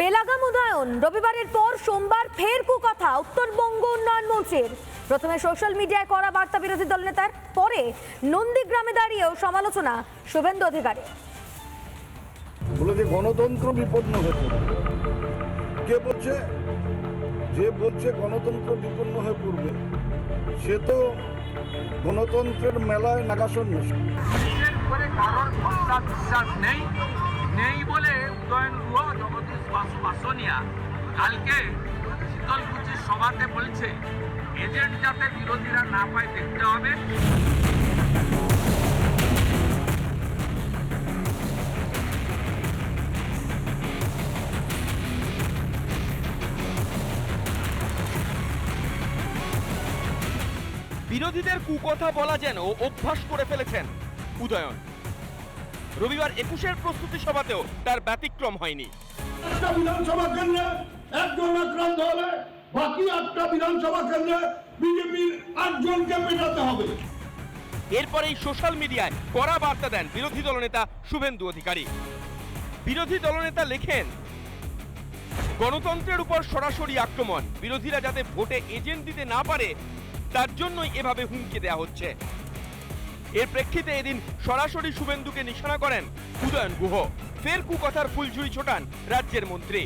বেলাগাম উদয়ন রবিবারের পর সোমবার ফের কুকথা উত্তরবঙ্গ উন্নয়ন মঞ্চের। প্রথমে সোশ্যাল মিডিয়ায় করা বার্তা বিরোধী দলনেতার পরে নন্দীগ্রামে দাঁড়িয়েও সমালোচনা শুভেন্দু অধিকারী বলে যে গণতন্ত্র বিপন্ন হয়ে পড়বে। কে বলছে? যে বলছে গণতন্ত্র বিপন্ন হয়ে পড়বে সে তো গণতন্ত্রের মেলায় বিশ্বাস নেই নেই বলে উদয়ন গুহ কালকে শীতলকুচির সভাতে বলছে, এজেন্ট যাতে বিরোধীরা না পায় দেখতে হবে। বিরোধীদের কুকথা বলা যেন অভ্যাস করে ফেলেছেন উদয়ন। রবিবার একুশের প্রস্তুতি সভাতেও তার ব্যতিক্রম হয়নি। বিধানসভা কেন্দ্রে একজন আক্রান্ত হলে বাকি আটটা বিধানসভা কেন্দ্রে বিজেপির আটজনকে পেটাতে হবে। এরপরেই সোশ্যাল মিডিয়ায় কড়া বার্তা দেন বিরোধী দলনেতা শুভেন্দু অধিকারী। বিরোধী দলনেতা লেখেন গণতন্ত্রের উপর সরাসরি আক্রমণ বিরোধীরা যাতে ভোটে এজেন্ট দিতে না পারে তার জন্যই এভাবে হুমকি দেওয়া হচ্ছে। এর প্রেক্ষিতে এদিন সরাসরি শুভেন্দুকে নিশানা করেন উদয়ন গুহ। ফের কুকথার ফুলঝুরি ছোটান রাজ্যের মন্ত্রী।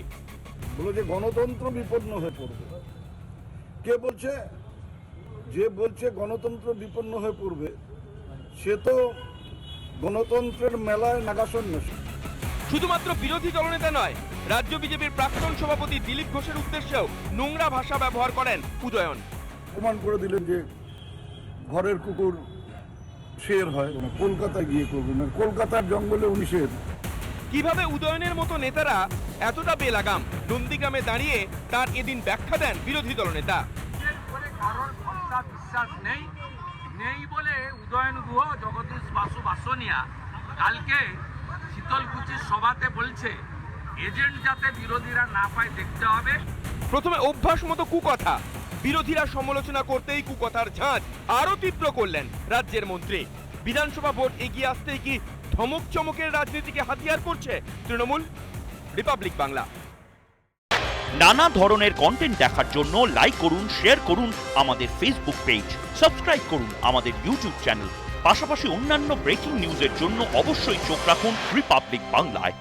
বলে যে গণতন্ত্র বিপন্ন হয়ে পড়বে। কে বলছে? যে বলছে গণতন্ত্র বিপন্ন হয়ে পড়বে সে তো গণতন্ত্রের মেলায় নাগাসন্ন শুধুমাত্র বিরোধী দলনেতা নয় রাজ্য বিজেপির প্রাক্তন সভাপতি দিলীপ ঘোষের উদ্দেশ্যেও নোংরা ভাষা ব্যবহার করেন উদয়ন। প্রমাণ করে দিলেন যে ঘরের কুকুর শের হয় কলকাতায় গিয়ে করবেন না। কলকাতার জঙ্গলে উনি শের। কীভাবে উদয়নের মতো নেতারা এতটা বেলাগাম? নন্দীগ্রামে দাঁড়িয়ে তার এদিন ব্যাখ্যা দেন বিরোধী দলনেতা কারোর ভরসা বিশ্বাস নেই নেই বলে উদয়ন গুহ জগদীশ বাসু বাসনিয়া কালকে শীতলকুচির সভাতে বলছে এজেন্ট যাতে বিরোধীরা না পায় দেখতে হবে। প্রথমে অভ্যাস মতো কুকথা। বিরোধীরা সমালোচনা করতেই কুকথার ঝাঁজ আরও তীব্র করলেন রাজ্যের মন্ত্রী। বিধানসভা ভোট এগিয়ে আসতেই কি ধমক চমকের রাজনীতিকে হাতিয়ার করছে তৃণমূল? রিপাবলিক বাংলা। নানা ধরনের কন্টেন্ট দেখার জন্য লাইক করুন শেয়ার করুন আমাদের ফেসবুক পেজ সাবস্ক্রাইব করুন আমাদের ইউটিউব চ্যানেল পাশাপাশি অন্যান্য ব্রেকিং নিউজের জন্য অবশ্যই চোখ রাখুন রিপাবলিক বাংলায়